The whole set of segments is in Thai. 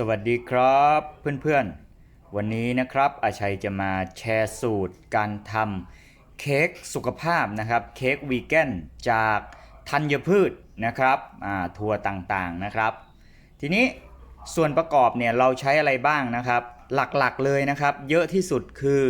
สวัสดีครับเพื่อนๆ วันนี้นะครับอาชัยจะมาแชร์สูตรการทำเค้กสุขภาพนะครับเค้กวีแกนจากธัญพืชนะครับอ่าถั่วต่างๆนะครับ ทีนี้ส่วนประกอบเนี่ยเราใช้อะไรบ้างนะครับ หลักๆเลยนะครับ เยอะที่สุดคือ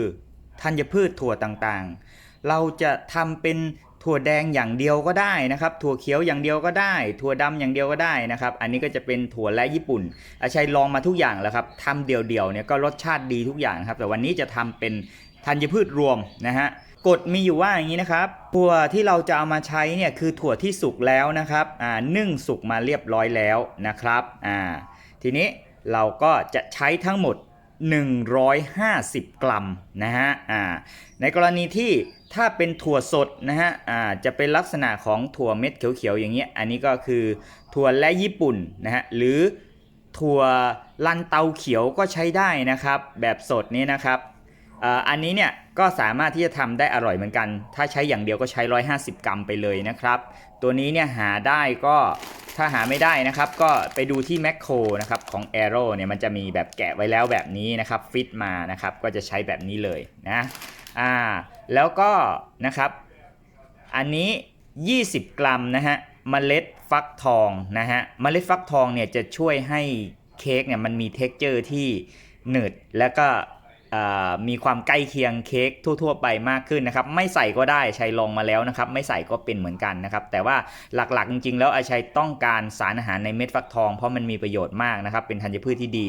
ธัญพืชถั่วต่างๆ เราจะทำเป็น ถั่วแดงอย่างเดียวก็ได้นะครับ ถั่วเขียวอย่างเดียวก็ได้ ถั่วดำอย่างเดียวก็ได้นะครับ อันนี้ก็จะเป็นถั่วและญี่ปุ่น อาชัยลองมาทุกอย่างแล้วครับทำเดี่ยวๆเนี่ยก็รสชาติดีทุกอย่างครับ แต่วันนี้จะทำเป็นธัญพืชรวมนะฮะกฎมีอยู่ว่าอย่างนี้นะครับ ถั่วที่เราจะเอามาใช้เนี่ยคือถั่วที่สุกแล้วนะครับอ่านึ่งสุกมาเรียบร้อยแล้วนะครับอ่าทีนี้เราก็จะใช้ทั้งหมด 150 กรัมนะฮะอ่าในกรณีที่ถ้าเป็นถั่วสดนะฮะอ่าจะเป็นลักษณะของถั่วเม็ดเขียวๆอย่างเงี้ยอันนี้ก็คือถั่วและญี่ปุ่นนะฮะหรือถั่วลันเตาเขียวก็ใช้ได้นะครับ แบบสดนี้นะครับ อันนี้เนี่ยก็สามารถที่จะทำได้อร่อยเหมือนกัน ถ้าใช้อย่างเดียวก็ใช้ 150 กรัมไปเลยนะครับ ตัวนี้เนี่ยหาได้ก็ถ้าหาไม่ได้นะครับก็ไปดูที่แมคโครนะครับของ a อ r o เนี่ยมันจะมีแบบแกะไว้แล้วแบบนี้นะครับฟิตมานะครับก็จะใช้แบบนี้เลยนะอ่าแล้วก็นะครับอันนี้ 20 กรัมนะฮะเมล็ดฟักทองนะฮะเมล็ดฟักทองเนี่ยจะช่วยให้เค้กเนี่ยมันมีเท็กเจอร์ที่หนืดแล้วก็ มีความใกล้เคียงเค้กทั่ว ๆ ไปมากขึ้นนะครับ ไม่ใส่ก็ได้ชัยลองมาแล้วนะครับ ไม่ใส่ก็เป็นเหมือนกันนะครับ แต่ว่าหลักๆ จริง ๆ แล้วอาชัยต้องการสารอาหารในเม็ดฟักทอง เพราะมันมีประโยชน์มากนะครับ เป็นธัญพืชที่ดี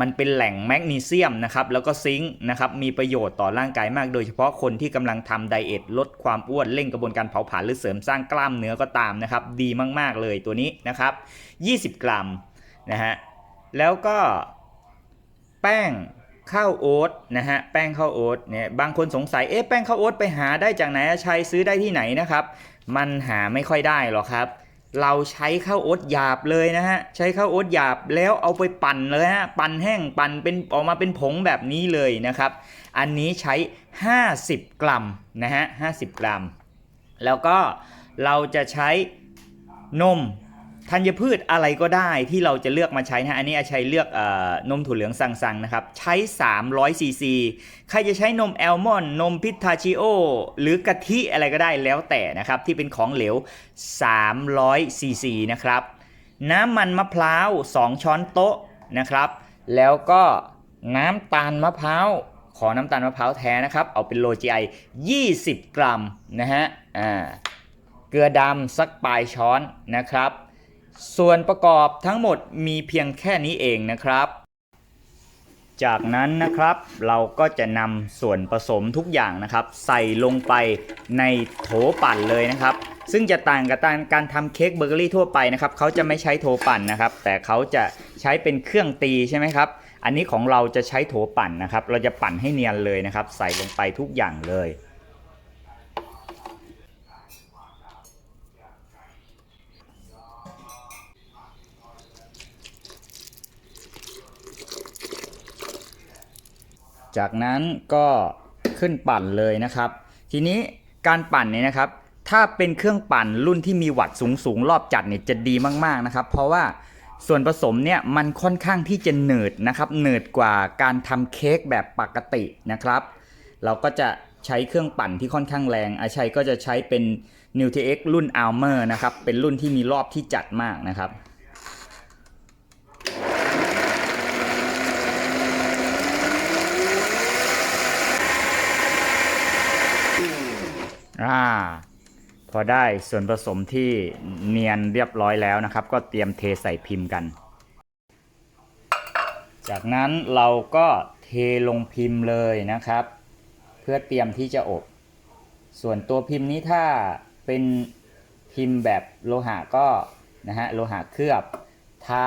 มันเป็นแหล่งแมกนีเซียมนะครับ แล้วก็ซิงค์นะครับ มีประโยชน์ต่อร่างกายมาก โดยเฉพาะคนที่กำลังทำไดเอทลดความอ้วนเร่งกระบวนการเผาผลาญหรือเสริมสร้างกล้ามเนื้อก็ตามนะครับ ดีมากๆเลยตัวนี้นะครับ 20 กรัมนะฮะ แล้วก็แป้ง ข้าวโอ๊ตนะฮะแป้งข้าวโอ๊ตเนี่ยบางคนสงสัยเอ๊ะแป้งข้าวโอ๊ตไปหาได้จากไหนอะชัยซื้อได้ที่ไหนนะครับ มันหาไม่ค่อยได้หรอกครับ เราใช้ข้าวโอ๊ตหยาบเลยนะฮะใช้ข้าวโอ๊ตหยาบแล้วเอาไปปั่นเลยฮะปั่นแห้งปั่นเป็นออกมาเป็นผงแบบนี้เลยนะครับ อันนี้ใช้ 50 กรัมนะฮะ50 กรัม แล้วก็เราจะใช้นม ธัญพืชอะไรก็ได้ที่เราจะเลือกมาใช้นะอันนี้อาชัยเลือกอนมถั่วเหลืองสังๆนะครับ ใช้ 300ซีซีใครจะใช้นมแอลมอนนมพิทาชิโอ หรือกะทิอะไรก็ได้แล้วแต่นะครับ ที่เป็นของเหลว 300ซีซีนะครับ น้ำมันมะพร้าว 2 ช้อนโต๊ะนะครับ แล้วก็น้ำตาลมะพร้าวขอน้ำตาลมะพร้าวแท้นะครับ เอาเป็นโลจีไอ20 กรัมนะฮะอ่าเกลือดำสักปลายช้อนนะครับ ส่วนประกอบทั้งหมดมีเพียงแค่นี้เองนะครับ จากนั้นนะครับเราก็จะนำส่วนผสมทุกอย่างนะครับ ใส่ลงไปในโถปั่นเลยนะครับ ซึ่งจะต่างกับการทำเค้กเบเกอรี่ทั่วไปนะครับเขาจะไม่ใช้โถปั่นนะครับ แต่เขาจะใช้เป็นเครื่องตีใช่ไหมครับอันนี้ของเราจะใช้โถปั่นนะครับ เราจะปั่นให้เนียนเลยนะครับ ใส่ลงไปทุกอย่างเลย จากนั้นก็ขึ้นปั่นเลยนะครับ ทีนี้การปั่นเนี่ยนะครับ ถ้าเป็นเครื่องปั่นรุ่นที่มีวัตต์สูงสูงๆรอบจัดเนี่ยจะดีมากๆนะครับ เพราะว่าส่วนผสมเนี่ยมันค่อนข้างที่จะเหนืดนะครับเหนืดกว่าการทำเค้กแบบปกตินะครับ เราก็จะใช้เครื่องปั่นที่ค่อนข้างแรงอาชัยก็จะใช้เป็น n u t x รุ่น Almer นะครับ เป็นรุ่นที่มีรอบที่จัดมากนะครับ อ่าพอได้ส่วนผสมที่เนียนเรียบร้อยแล้วนะครับ ก็เตรียมเทใส่พิมพ์กัน จากนั้นเราก็เทลงพิมพ์เลยนะครับ เพื่อเตรียมที่จะอบ ส่วนตัวพิมพ์นี้ถ้าเป็นพิมพ์แบบโลหะก็นะฮะโลหะเคลือบทา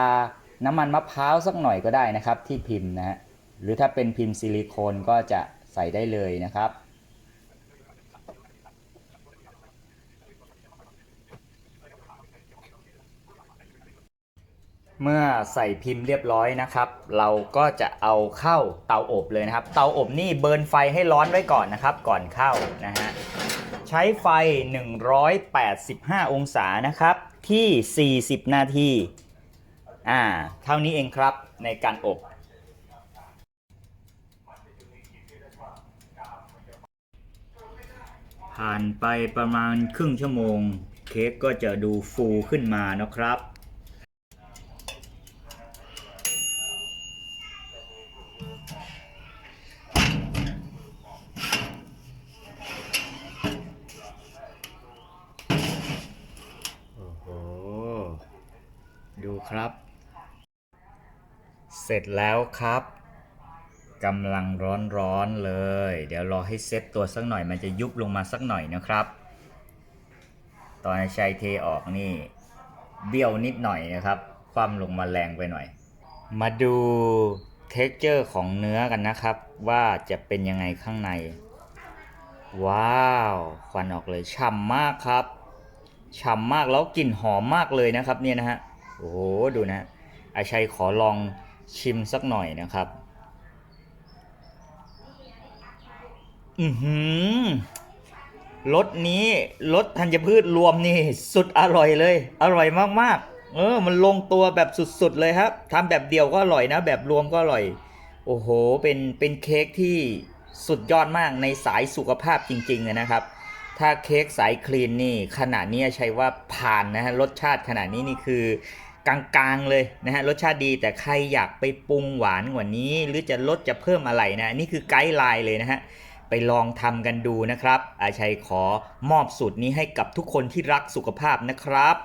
น้ำมันมะพร้าวสักหน่อยก็ได้นะครับ ที่พิมพ์นะฮะหรือถ้าเป็นพิมพ์ซิลิโคนก็จะใส่ได้เลยนะครับ เมื่อใส่พิมพ์เรียบร้อยนะครับ เราก็จะเอาเข้าเตาอบเลยนะครับ เตาอบนี่เบิร์นไฟให้ร้อนไว้ก่อนนะครับ ก่อนเข้านะฮะใช้ไฟ 185 องศานะครับ ที่ 40 นาทีอ่าเท่านี้เองครับในการอบ ผ่านไปประมาณครึ่งชั่วโมง เค้กก็จะดูฟูขึ้นมานะครับ โอ้โห ดู ครับ เสร็จแล้วครับกำลังร้อนๆเลย เดี๋ยวรอให้เซตตัวสักหน่อยมันจะยุบลงมาสักหน่อยนะครับ ตอนใช้เทออกนี่ เบี้ยวนิดหน่อยนะครับ ความลงมาแรงไปหน่อย มาดูเท็กเจอร์ของเนื้อกันนะครับ ว่าจะเป็นยังไงข้างใน ว้าวควันออกเลยฉ่ำมากครับฉ่ำมากแล้วกลิ่นหอมมากเลยนะครับเนี่ยนะฮะ โอ้โห ดูนะอาชัยขอลองชิมสักหน่อยนะครับ อือหือรสนี้รสธัญพืชรวมนี่สุดอร่อยเลย อร่อยมากๆ เออ มันลงตัวแบบสุดๆเลยครับทำแบบเดียวก็อร่อยนะ แบบรวมก็อร่อย โอ้โห เป็นเป็นเค้กที่สุดยอดมากในสายสุขภาพจริงๆนะครับ ถ้าเค้กสายคลีนนี่ขนาดนี้ใช้ว่าผ่านนะฮะรสชาติขนาดนี้นี่คือ กลางๆเลยนะฮะรสชาติดีแต่ใครอยากไปปรุงหวานกว่านี้ หรือจะลดจะเพิ่มอะไรนะนี่คือไกด์ไลน์เลยนะฮะไปลองทำกันดูนะครับ อาชัยขอมอบสูตรนี้ให้กับทุกคนที่รักสุขภาพนะครับ